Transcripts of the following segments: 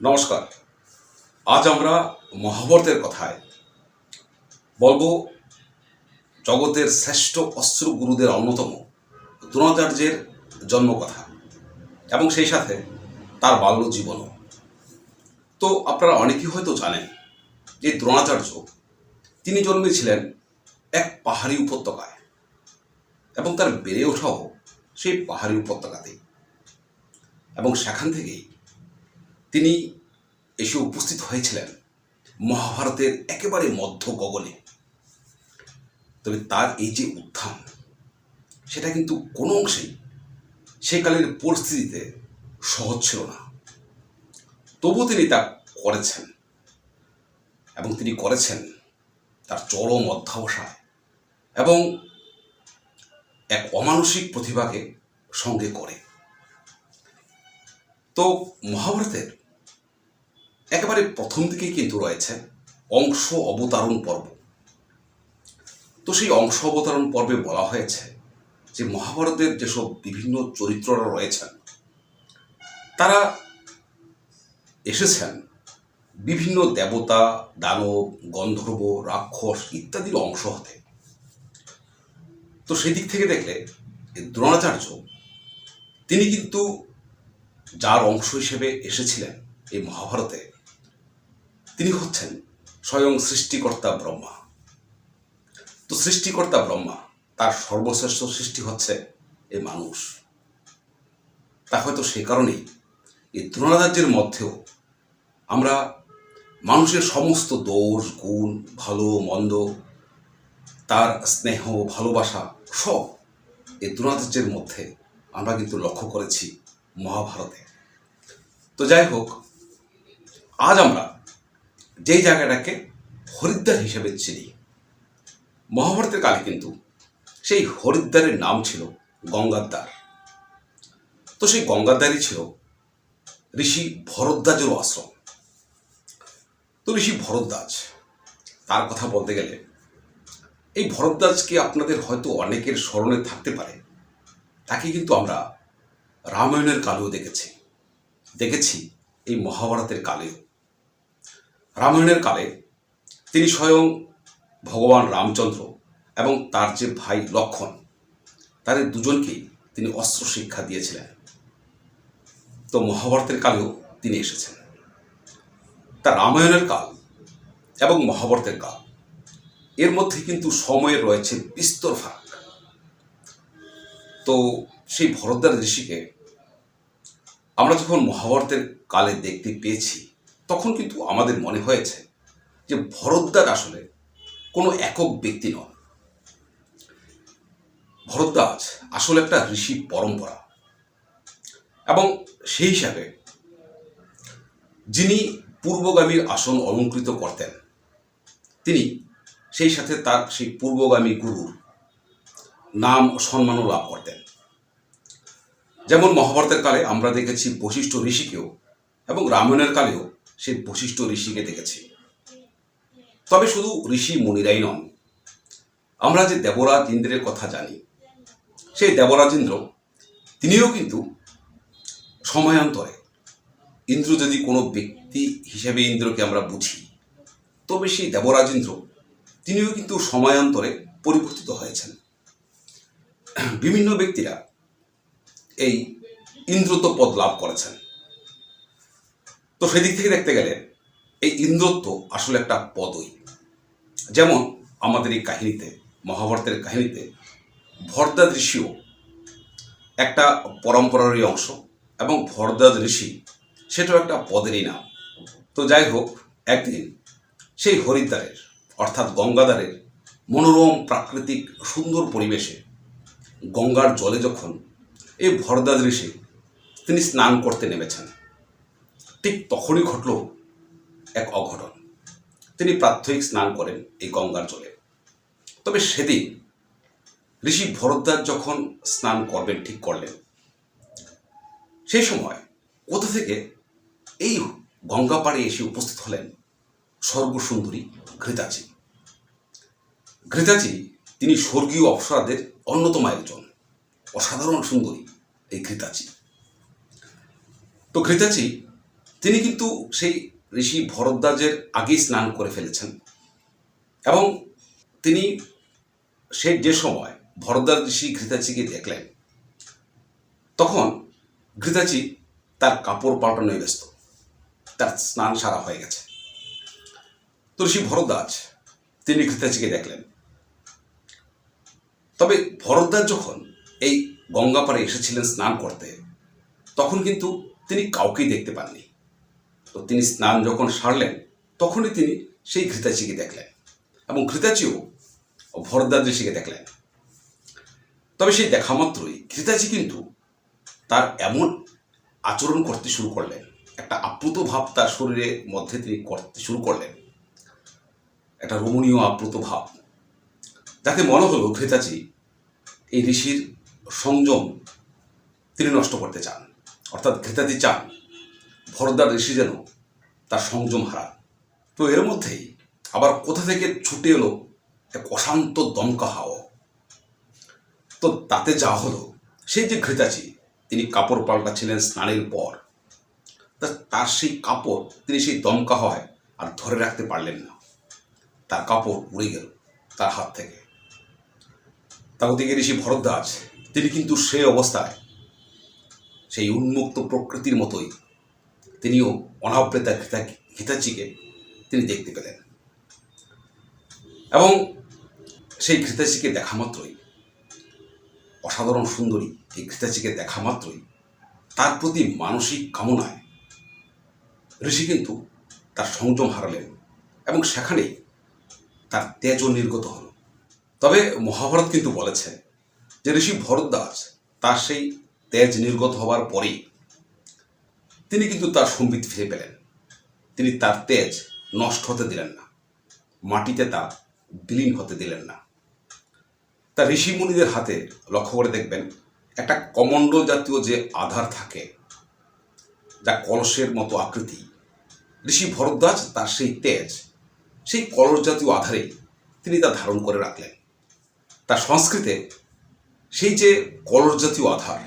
নমস্কার। আজ আমরা মহাভারতের কথায় বলব জগতের শ্রেষ্ঠ অস্ত্র গুরুদের অন্যতম দ্রোণাচার্যের জন্মকথা এবং সেই সাথে তার বাল্য জীবনও। তো আপনারা অনেকেই হয়তো জানেন যে দ্রোণাচার্য তিনি জন্মেছিলেন এক পাহাড়ি উপত্যকায় এবং তার বেড়ে ওঠাও সেই পাহাড়ি উপত্যকাতেই। এবং সেখান থেকেই তিনি এসে উপস্থিত হয়েছিলেন মহাভারতের একেবারে মধ্য গগনে তবে তার এই যে উত্থান, সেটা কিন্তু কোনো অংশেই সেকালের পরিস্থিতিতে সহজ ছিল না। তবু তিনি তা করেছেন এবং তিনি করেছেন তার চরম অধ্যাবসায় এবং এক অমানসিক প্রতিভাকে সঙ্গে করে। তো মহাভারতের একেবারে প্রথম দিকেই কিন্তু রয়েছে অংশ অবতারণ পর্ব। তো সেই অংশ অবতারণ পর্বে বলা হয়েছে যে মহাভারতের যেসব বিভিন্ন চরিত্ররা রয়েছেন, তারা এসেছেন বিভিন্ন দেবতা, দানব, গন্ধর্ব, রাক্ষস ইত্যাদির অংশ হতে। তো সেই দিক থেকে দেখলে দ্রোণাচার্য, তিনি কিন্তু যার অংশ হিসেবে এসেছিলেন এই মহাভারতে তিনি হচ্ছেন স্বয়ং সৃষ্টিকর্তা ব্রহ্মা। তো সৃষ্টিকর্তা ব্রহ্মা, তার সর্বশ্রেষ্ঠ সৃষ্টি হচ্ছে এই মানুষ। তা হয়তো সে কারণেই এই দ্রোণাচার্যের মধ্যেও আমরা মানুষের সমস্ত দোষ, গুণ, ভালো, মন্দ, তার স্নেহ, ভালোবাসা সব এই দ্রোণাচার্যের মধ্যে আমরা কিন্তু লক্ষ্য করেছি মহাভারতে। তো যাই হোক, আজ আমরা যেই জায়গাটাকে হরিদ্বার হিসেবে চিনি। মহাভারতের কালে কিন্তু সেই হরিদ্বারের নাম ছিল গঙ্গাদ্বার। তো সেই গঙ্গাদ্বারই ছিল ঋষি ভরদ্বাজের আশ্রম। তো ঋষি ভরদ্বাজ, তার কথা বলতে গেলে এই ভরদ্বাজকে আপনাদের হয়তো অনেকের স্মরণে থাকতে পারে? তাকে কিন্তু আমরা রামায়ণের কালেও দেখেছি। দেখেছি এই মহাভারতের কালেও। রামায়ণের কালে তিনি স্বয়ং ভগবান রামচন্দ্র এবং তার যে ভাই লক্ষণ, তাদের দুজনকেই তিনি অস্ত্র শিক্ষা দিয়েছিলেন। তো মহাভারতের কালেও তিনি এসেছেন। তা রামায়ণের কাল এবং মহাভারতের কাল, এর মধ্যে কিন্তু সময়ের রয়েছে বিস্তর ফারাক। তো সেই ভরদ্বার ঋষিকে আমরা যখন মহাভারতের কালে দেখতে পেয়েছি তখন কিন্তু আমাদের মনে হয়েছে যে ভরদ্বার আসলে কোনো একক ব্যক্তি নন ভরদ্বাজ আসলে একটা ঋষি পরম্পরা। এবং সেই হিসাবে যিনি পূর্বগামীর আসন অলঙ্কৃত করতেন, তিনি সেই সাথে তার সেই পূর্বগামী গুরুর নাম সম্মানও লাভ করতেন। যেমন মহাভারতের কালে আমরা দেখেছি বশিষ্ঠ ঋষিকেও এবং রামায়ণের কালেও সেই বশিষ্ঠ ঋষিকে দেখেছি। তবে শুধু ঋষি মুনিরাই নন, আমরা যে দেবরাজ ইন্দ্রের কথা জানি, সেই দেবরাজ ইন্দ্র তিনিও কিন্তু সময়ান্তরে ইন্দ্র যদি কোনো ব্যক্তি হিসেবে ইন্দ্রকে আমরা বুঝি, তবে সেই দেবরাজ ইন্দ্র তিনিও কিন্তু সময়ান্তরে পরিবর্তিত হয়েছেন। বিভিন্ন ব্যক্তিরা এই ইন্দ্রত্ব পদ লাভ করেছেন। তো সেদিক থেকে দেখতে গেলে এই ইন্দ্রত্ব আসলে একটা পদই। যেমন আমাদের এই কাহিনীতে, মহাভারতের কাহিনীতে ভরদাদ ঋষিও একটা পরম্পরারই অংশ এবং ভরদাদ ঋষি সেটাও একটা পদেরই নাম। তো যাই হোক, একদিন সেই হরিদ্বারের, অর্থাৎ গঙ্গাধারের মনোরম প্রাকৃতিক সুন্দর পরিবেশে গঙ্গার জলে যখন এই ভরদাদ ঋষি তিনি স্নান করতে নেমেছেন ঠিক তখনই ঘটল এক অঘটন। তিনি প্রাত্যহিক স্নান করেন এই গঙ্গার জলে। তবে সেদিন ঋষি ভরদ্বাজ যখন স্নান করবেন ঠিক করলেন, সেই সময় কোথা থেকে এই গঙ্গা পাড়ে এসে উপস্থিত হলেন স্বর্গসুন্দরী ঘৃতাচি। ঘৃতাচি তিনি স্বর্গীয় অপসরাদের অন্যতম একজন, অসাধারণ সুন্দরী এই ঘৃতাচি। তো ঘৃতাচি তিনি কিন্তু সেই ঋষি ভরদ্বাজের আগেই স্নান করে ফেলেছেন। এবং তিনি সে যে সময় ভরদ্বাজ ঋষি ঘৃতাচিকে দেখলেন, তখন ঘৃতাচি তার কাপড় পাল্টানোয় ব্যস্ত। তার স্নান সারা হয়ে গেছে। তো ঋষি ভরদ্বাজ, তিনি ঘৃতাচিকে দেখলেন। তবে ভরদ্বাজ যখন এই গঙ্গাপাড়ে এসেছিলেন স্নান করতে, তখন কিন্তু তিনি কাউকেই দেখতে পাননি। তো তিনি স্নান যখন সারলেন, তখনই তিনি সেই ঘৃতাচিকে দেখলেন এবং ঘৃতাচিও ভরদ্বাজ ঋষিকে দেখলেন। তবে সেই দেখা মাত্রই ঘৃতাচি কিন্তু তার এমন আচরণ করতে শুরু করলেন, একটা আপ্লুত ভাব তার শরীরের মধ্যে তিনি করতে শুরু করলেন। একটা রমণীয় আপ্লুত ভাব। যাতে মনে হলো ঘৃতাচি এই ঋষির সংযম তিনি নষ্ট করতে চান, অর্থাৎ ঘৃতাচি চান। ভরদ্বার ঋষি যেন তার সংযম হারা তো এর মধ্যেই আবার কোথা থেকে ছুটে এলো এক অশান্ত দমকা হাওয়া। তো তাতে যা হলো, সেই যে ঘৃতাচি, তিনি কাপড় পাল্টাচ্ছিলেন স্নানের পর। তার সেই কাপড় তিনি সেই দমকা হয় আর ধরে রাখতে পারলেন না। তার কাপড় উড়ে গেল তার হাত থেকে। তা ওদিকে ঋষি ভরদ্বাজ, তিনি কিন্তু সেই অবস্থায় সেই উন্মুক্ত প্রকৃতির মতোই তিনিও অনাবৃতা ঘৃতা ঘৃতাচিকে তিনি দেখতে পেলেন। এবং সেই ঘৃতাচিকে দেখা মাত্রই, অসাধারণ সুন্দরী এই ঘৃতাচিকে দেখা মাত্রই তার প্রতি মানসিক কামনায় ঋষি কিন্তু তার সংযম হারালেন এবং সেখানেই তার তেজও নির্গত হল। তবে মহাভারত কিন্তু বলেছে যে ঋষি ভরদ্বাজ তার সেই তেজ নির্গত হবার পরেই তিনি কিন্তু তার সম্বিত ফিরে পেলেন। তিনি তার তেজ নষ্ট হতে দিলেন না। মাটিতে তা বিলীন হতে দিলেন না। তা ঋষি মুনিদের হাতে লক্ষ্য করে দেখবেন, একটা কমণ্ডল জাতীয় যে আধার থাকে, যা কলসের মতো আকৃতি। ঋষি ভরদ্বাজ তার সেই তেজ, সেই কলস জাতীয় আধারে তিনি তা ধারণ করে রাখলেন। তার সংস্কৃতে সেই যে কলস জাতীয় আধার,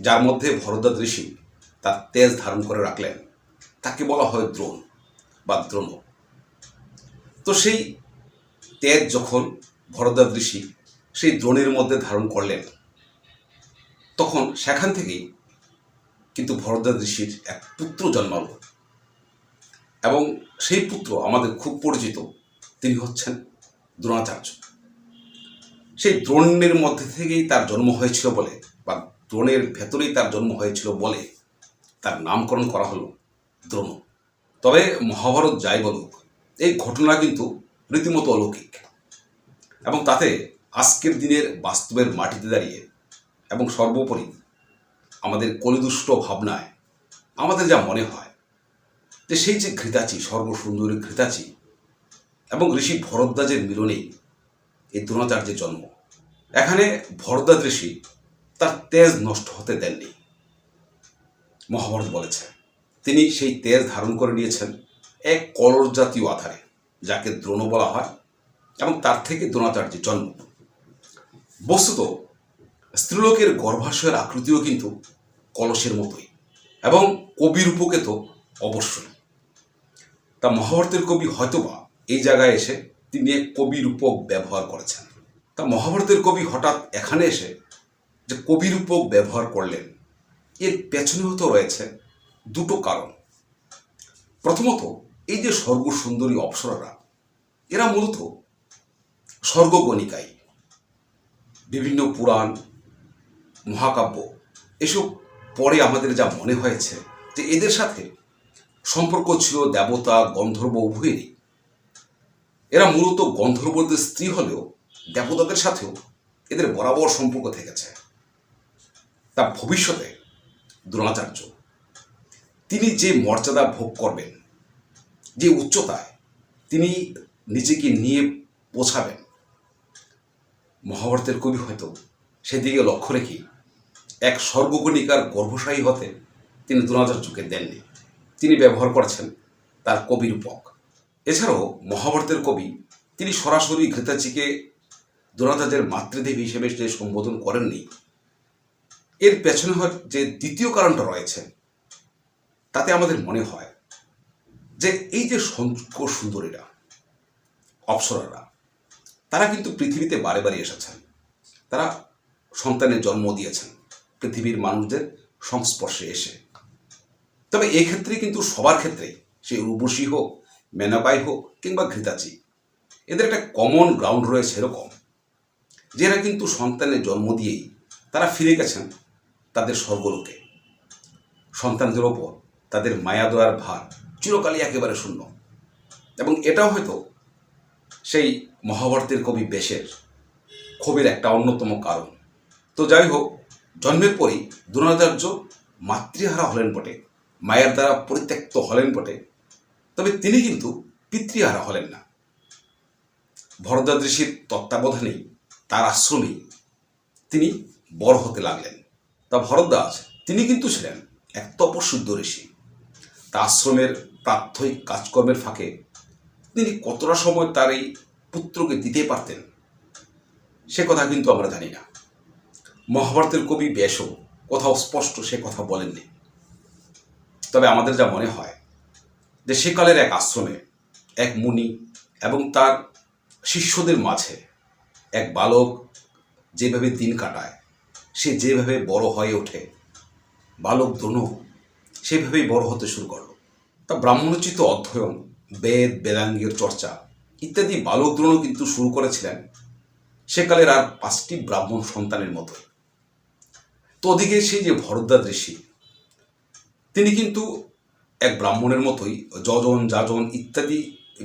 যার মধ্যে ভরদ্বাজ ঋষি তার তেজ ধারণ করে রাখলেন। তাকে বলা হয় দ্রোণ বা দ্রোণ। তো সেই তেজ যখন ভরদ্বাজ ঋষি সেই দ্রোণের মধ্যে ধারণ করলেন, তখন সেখান থেকেই কিন্তু ভরদ্বাজ ঋষির এক পুত্র জন্মালো। এবং সেই পুত্র আমাদের খুব পরিচিত, তিনি হচ্ছেন দ্রোণাচার্য। সেই দ্রোণের মধ্যে থেকেই তার জন্ম হয়েছিল বলে বা দ্রোণের ভেতরেই তার জন্ম হয়েছিল বলে তার নামকরণ করা হলো দ্রোণ। তবে মহাভারত যাই বলুক, এই ঘটনা কিন্তু রীতিমতো অলৌকিক এবং তাতে আজকের দিনের বাস্তবের মাটিতে দাঁড়িয়ে এবং সর্বোপরি আমাদের কলিদুষ্ট ভাবনায় আমাদের যা মনে হয় যে সেই যে ঘৃতাচি, সর্বসুন্দরী ঘৃতাচি এবং ঋষি ভরদ্বাজের মিলনেই এই দ্রোণাচার্যের জন্ম। এখানে ভরদ্বাজ ঋষি তার তেজ নষ্ট হতে দেননি। মহাভারত বলেছে। তিনি সেই তেজ ধারণ করে নিয়েছেন এক কলর জাতীয় আধারে, যাকে দ্রোণ বলা হয় এবং তার থেকে দ্রোণাচার্যের জন্ম। বস্তুত স্ত্রীলোকের গর্ভাশয়ের আকৃতিও কিন্তু কলসের মতোই এবং কবির উপকে তো অবশ্যই। তা মহাভারতের কবি হয়তোবা এই জায়গায় এসে তিনি এক কবি রূপক ব্যবহার করেছেন। তা মহাভারতের কবি হঠাৎ এখানে এসে যে কবি রূপক ব্যবহার করলেন এর পেছনেও হতে রয়েছে দুটো কারণ। প্রথমত, এই যে সর্বসুন্দরী অপ্সরারা, এরা মূলত স্বর্গগণিকাই বিভিন্ন পুরাণ, মহাকাব্য, এসব পরে আমাদের যা মনে হয়েছে যে এদের সাথে সম্পর্ক ছিল দেবতা, গন্ধর্ব উভয়েরই। এরা মূলত গন্ধর্বদের স্ত্রী হলেও দেবতাদের সাথেও এদের বরাবর সম্পর্ক থেকেছে। তা ভবিষ্যতে দ্রোণাচার্য তিনি যে মর্যাদা ভোগ করবেন, যে উচ্চতায় তিনি নিজেকে নিয়ে পৌঁছাবেন, মহাভারতের কবি হয়তো সেদিকে লক্ষ্য রেখে এক স্বর্গকণিকার গর্ভশায়ী হতে তিনি দ্রোণাচার্যকে দেননি। তিনি ব্যবহার করেছেন তার কবি রূপক এছাড়াও মহাভারতের কবি তিনি সরাসরি ঘৃতাচিকে দ্রোণাচার্যের মাতৃদেবী হিসেবে সে সম্বোধন করেননি। এর পেছনে যে দ্বিতীয় কারণটা রয়েছে, তাতে আমাদের মনে হয় যে এই যে সঞ্চ সুন্দরীরা, অপ্সরারা, তারা কিন্তু পৃথিবীতে বারে বারে এসেছেন। তারা সন্তানের জন্ম দিয়েছেন, পৃথিবীর মানুষদের সংস্পর্শে এসে। তবে এক্ষেত্রে কিন্তু সবার ক্ষেত্রে সে উর্বশী হোক, মেনাবাই হোক, কিংবা ঘৃতাচি, এদের একটা কমন গ্রাউন্ড রয়েছে এরকম যারা কিন্তু সন্তানের জন্ম দিয়েই তারা ফিরে গেছেন তাদের স্বর্গলোকে। সন্তানদের ওপর তাদের মায়া, দয়ার ভার চিরকালই একেবারে শূন্য। এবং এটাও হয়তো সেই মহাভারতের কবি বেশের ক্ষোভের একটা অন্যতম কারণ। তো যাই হোক, জন্মের পরই দ্রোণাচার্য মাতৃহারা হলেন বটে, মায়ের দ্বারা পরিত্যক্ত হলেন বটে, তবে তিনি কিন্তু পিতৃহারা হলেন না। ভরদ্বাজ ঋষির তত্ত্বাবধানেই, তার আশ্রমেই তিনি বড় হতে লাগলেন। তা ভরদ্বাজ। তিনি কিন্তু ছিলেন এক তপশুদ্ধ ঋষি। তা আশ্রমের প্রাত্যহিক কাজকর্মের ফাঁকে তিনি কতটা সময় তার এই পুত্রকে দিতে পারতেন, সে কথা কিন্তু আমরা জানি না। মহাভারতের কবি ব্যাসও কোথাও স্পষ্ট সে কথা বলেননি। তবে আমাদের যা মনে হয় যে সেকালের এক আশ্রমে এক মুনি এবং তার শিষ্যদের মাঝে এক বালক যেভাবে দিন কাটায় সে যেভাবে বড় হয়ে ওঠে, বালক দ্রোণ সেভাবেই বড় হতে শুরু করল। তা ব্রাহ্মণোচিত অধ্যয়ন, বেদ, বেদাঙ্গের চর্চা ইত্যাদি বালক দ্রোণ কিন্তু শুরু করেছিলেন সেকালের আর পাঁচটি ব্রাহ্মণ সন্তানের মতো তো ওদিকে সেই যে ভরদ্বাজ ঋষি, তিনি কিন্তু এক ব্রাহ্মণের মতোই যজন, যাজন ইত্যাদি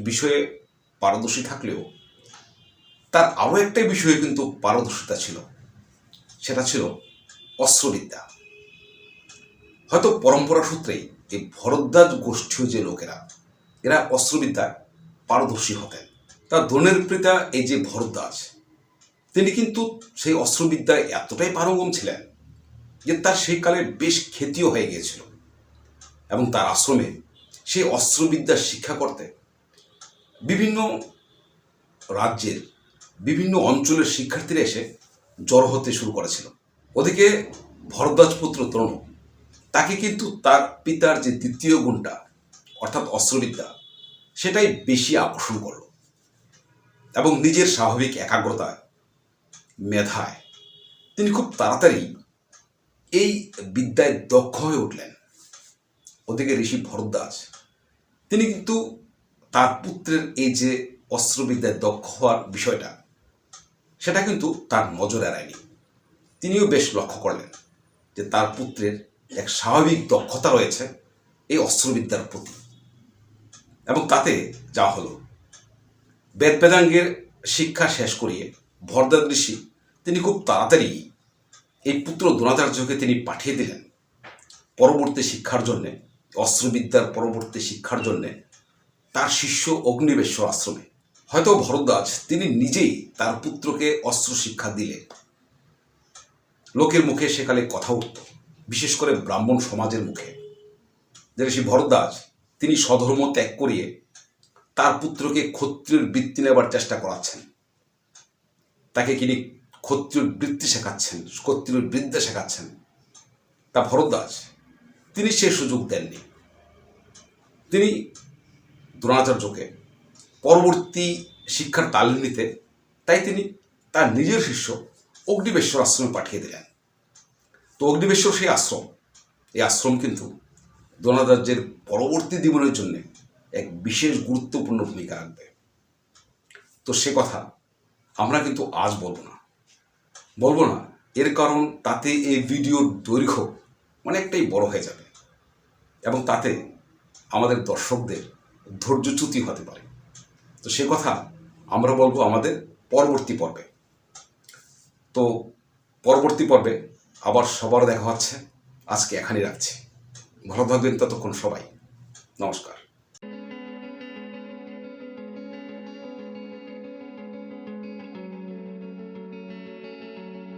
বিষয়ে পারদর্শী থাকলেও তার আরও একটা বিষয়ে কিন্তু পারদর্শিতা ছিল। সেটা ছিল অস্ত্রবিদ্যা। হয়তো পরম্পরা সূত্রেই এই ভরদ্বাজ গোষ্ঠীয় যে লোকেরা, এরা অস্ত্রবিদ্যায় পারদর্শী হতেন। তার দ্রোণের পিতা এই যে ভরদ্বাজ, তিনি কিন্তু সেই অস্ত্রবিদ্যায় এতটাই পারঙ্গম ছিলেন যে তার সেই কালে বেশ খ্যাতিও হয়ে গিয়েছিল এবং তার আশ্রমে সেই অস্ত্রবিদ্যা শিক্ষা করতে বিভিন্ন রাজ্যের বিভিন্ন অঞ্চলের শিক্ষার্থীরা এসে জড়ো হতে শুরু করেছিল। ওদিকে ভরদ্বাজ পুত্র তরুণ তাকে কিন্তু তার পিতার যে দ্বিতীয় গুণটা, অর্থাৎ অস্ত্রবিদ্যা, সেটাই বেশি আকর্ষণ করল এবং নিজের স্বাভাবিক একাগ্রতায়, মেধায় তিনি খুব তাড়াতাড়ি এই বিদ্যায় দক্ষ হয়ে উঠলেন। ওদিকে ঋষি ভরদ্বাজ, তিনি কিন্তু তার পুত্রের এই যে অস্ত্রবিদ্যায় দক্ষ হওয়ার বিষয়টা সেটা কিন্তু তার নজর এড়ায়নি তিনিও বেশ লক্ষ্য করলেন যে তার পুত্রের এক স্বাভাবিক দক্ষতা রয়েছে এই অস্ত্রবিদ্যার প্রতি। এবং তাতে যা হলো বেদ বেদাঙ্গের শিক্ষা শেষ করিয়ে ভরদ্বাজ ঋষি তিনি খুব তাড়াতাড়ি এই পুত্র দ্রোণাচার্যকে তিনি পাঠিয়ে দিলেন। পরবর্তী শিক্ষার জন্যে, অস্ত্রবিদ্যার পরবর্তী শিক্ষার জন্যে তার শিষ্য অগ্নিবেশ্বর আশ্রমে। হয়তো ভরদ্বাজ, তিনি নিজেই তার পুত্রকে অস্ত্র শিক্ষা দিলে লোকের মুখে সেকালে কথা উঠত, বিশেষ করে ব্রাহ্মণ সমাজের মুখে। যে ঋষি ভরদ্বাজ, তিনি স্বধর্ম ত্যাগ করিয়ে তার পুত্রকে ক্ষত্রিয়র বৃত্তি নেবার চেষ্টা করাচ্ছেন। তাকে তিনি ক্ষত্রিয় বৃত্তি শেখাচ্ছেন ক্ষত্রিয় বিদ্যা শেখাচ্ছেন। তা ভরদ্বাজ, তিনি সে সুযোগ দেননি। তিনি দ্রোণাচার্যকে পরবর্তী শিক্ষার তালিম নিতে তাই তিনি তার নিজের শিষ্য অগ্নিবেশ্বর আশ্রমে পাঠিয়ে দিলেন। তো অগ্নিবেশ্বর সেই আশ্রম। এই আশ্রম কিন্তু দ্রোণাচার্যের পরবর্তী জীবনের জন্য এক বিশেষ গুরুত্বপূর্ণ ভূমিকা রাখবে। তো সে কথা আমরা কিন্তু আজ বলব না। বলব না, এর কারণ তাতে এই ভিডিওর দৈর্ঘ্য অনেকটাই বড় হয়ে যাবে এবং তাতে আমাদের দর্শকদের ধৈর্যচ্যুতি হতে পারে। তো সে কথা আমরা বলব আমাদের পরবর্তী পর্বে। তো পরবর্তী পর্বে আবার সবার দেখা হচ্ছে। আজকে এখানেই রাখছি। ভালো থাকবেন ততক্ষণ সবাই। নমস্কার।